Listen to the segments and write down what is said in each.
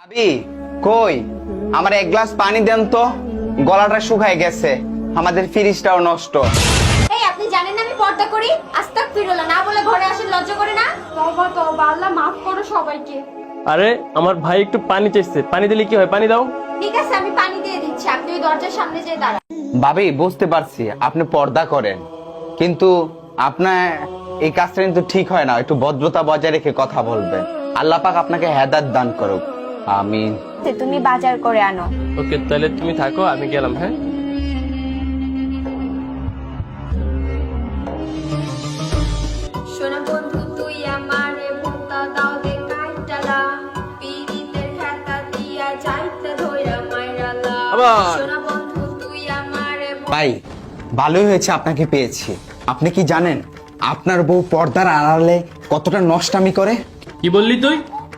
ভাবি কই? আমার এক গ্লাস পানি দেন তো। গলাটা শুকায় গেছে। আমাদের ফ্রিজটাও নষ্ট। এই আপনি জানেন না আমি পর্দা করি? না বলে ঘরে আসেন লজ্জা করে না? তবা তবা আল্লাহ মাফ করো সবাইকে। আরে আমার ভাই একটু পানি চাইছে। পানি দিলে কি হয়? পানি দাও। ঠিক আছে আমি পানি দিয়ে দিচ্ছি। আপনি ওই দরজার সামনে যেয়ে দাঁড়ান। ভাবি বুঝতে পারছি। আপনি পর্দা করেন। কিন্তু আপনার এই কাজটা কিন্তু ঠিক হয় না। একটু ভদ্রতা বজায় রেখে কথা বলবেন। আল্লাহ পাক আপনাকে হেদাত দান করুক। আমিন। তুমি বাজার করে আনো। ওকে তাহলে তুমি থাকো আমি গেলাম হ্যাঁ? সোনা বন্ধু তুই আমারে ভুক্তা দাও দে। কাইটালা পিরিতের খাতা দিয়া যাইতে ধইরা মাইরালা আবার। সোনা বন্ধু তুই আমারে ভাই ভালোই হয়েছে আপনাকে পেয়েছি। আপনি কি জানেন আপনার বউ পর্দার আড়ালে কতটা নষ্টামি করে? কি বললি তুই?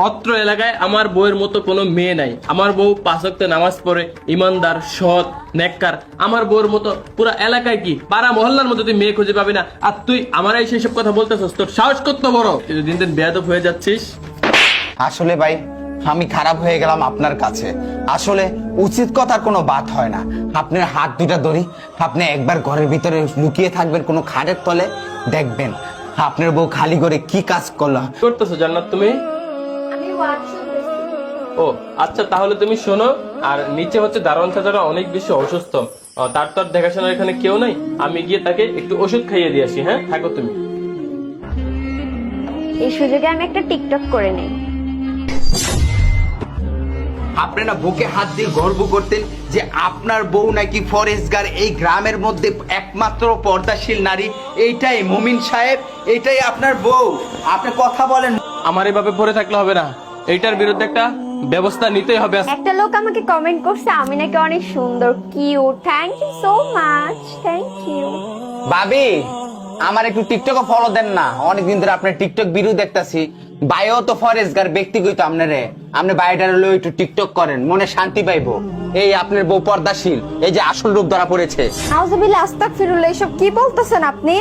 অত্র এলাকায় আমার বউয়ের মতো কোনো মেয়ে নাই। আমার বউ পাঁচক্ত নামাজ পড়ে ইমানদার সৎ নেককার। আমার বউয়ের মতো পুরো এলাকায় কি? পাড়া মহল্লার মতো তুই মেয়ে খুঁজে পাবি না। আর তুই আমার এই সেই সব কথা বলতেছস তোর সাহস কত বড়? দিন দিন বেয়াদব হয়ে যাচ্ছিস। আসলে ভাই আমি খারাপ হয়ে গেলাম আপনার কাছে। আসলে উচিত কথার কোনো বাত হয় না। আপনার হাত দুটা ধরি আপনি একবার ঘরের ভিতরে লুকিয়ে থাকবেন কোনো খাটের তলে দেখবেন। আপনার বউ খালি করে কি কাজ করল? করতেছো জান্নাত তুমি? ও আচ্ছা তাহলে তুমি শোনো আর নিচে হচ্ছে দারোয়ান চাচারা অনেক বেশি অসুস্থ। তার তো আর দেখাশোনার এখানে কেউ নাই। আমি গিয়ে তাকে একটু ওষুধ খাইয়ে দিয়ে আসি হ্যাঁ? থাকো তুমি। এই সুযোগে আমি একটা টিকটক করে নেই। আপনি না বুকে হাত দিয়ে গর্ব করতেন যে আপনার বউ নাকি ফরেস্টগার এই গ্রামের মধ্যে একমাত্র পর্দাশীল নারী। এইটাই মুমিন সাহেব এইটাই আপনার বউ। আপনি কথা বলেন। আমার এভাবে পড়ে থাকলে হবে না। এইটার বিরুদ্ধে একটা ব্যবস্থা নিতেই হবে। একটা লোক আমাকে কমেন্ট করছে আমি নাকি অনেক সুন্দর cute thank you so much thank you ভাবি আমার একটু টিকটকে ফলো দেন না। অনেকদিন ধরে আপনার টিকটক বিরু দেখতাছি। বায়ো তো ফরেস্টগার ব্যক্তিগত আপনারে। আপনি বায়োটার হলেও একটু টিকটক করেন মনে শান্তি পাইবো। এই আপনার বউ পর্দাশীল এই যে আসল রূপ ধরা পড়েছে। নাউজুবিল্লাহ আস্তাক ফিরুল্লাহ এসব কি বলতেছেন আপনি?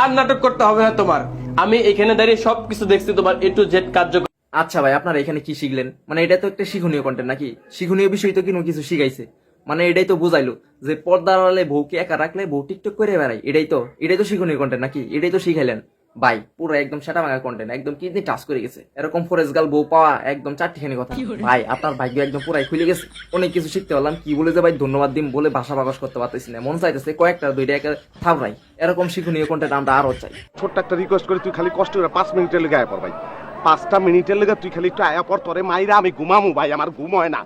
আর নাটক করতে হবে না তোমার। আমি এখানে দাঁড়িয়ে সবকিছু দেখছি তোমার এ টু জেড কার্য আচ্ছা ভাই আপনারা এখানে কি শিখলেন? মানে এটা তো একটা শিক্ষণীয় কন্টেন্ট নাকি? শিক্ষণীয় বিষয় তো কোনো কিছু শিখাইছে। মানে এটাই তো বুঝাইলো যে পর্দার আড়ালে বউকে একা রাখলে বউ টিকটক করে বেড়ায়। এটাই তো এটাই তো শিক্ষণীয় কন্টেন্ট নাকি? এটাই তো শিখাইলেন। ভাই পুরো একদম সেটা ভাঙা কন্টেন্ট একদম কিডনি টাচ করে গেছে। এরকম ফরেস্ট গাল বউ পাওয়া একদম চারটিখানি কথা। ভাই আপনার ভাগ্য একদম পুরাই খুলে গেছে। অনেক কিছু শিখতে পারলাম। কি বলে যে ভাই ধন্যবাদ দিন বলে ভাষা প্রকাশ করতে পারতেছি না। মন চাইতেছে কয়েকটা দুইটা একে থাবরাই এরকম শিক্ষণীয় কন্টেন্ট আমরা আরও চাই। ছোট্ট একটা রিকোয়েস্ট করে তুই খালি কষ্ট করে পাঁচ মিনিটের লেগে আয়া পর ভাই। পাঁচটা মিনিটের লেগে তুই খালি একটু আয়া পর তোরে মাইরা আমি ঘুমামু ভাই, আমার ঘুম হয় না।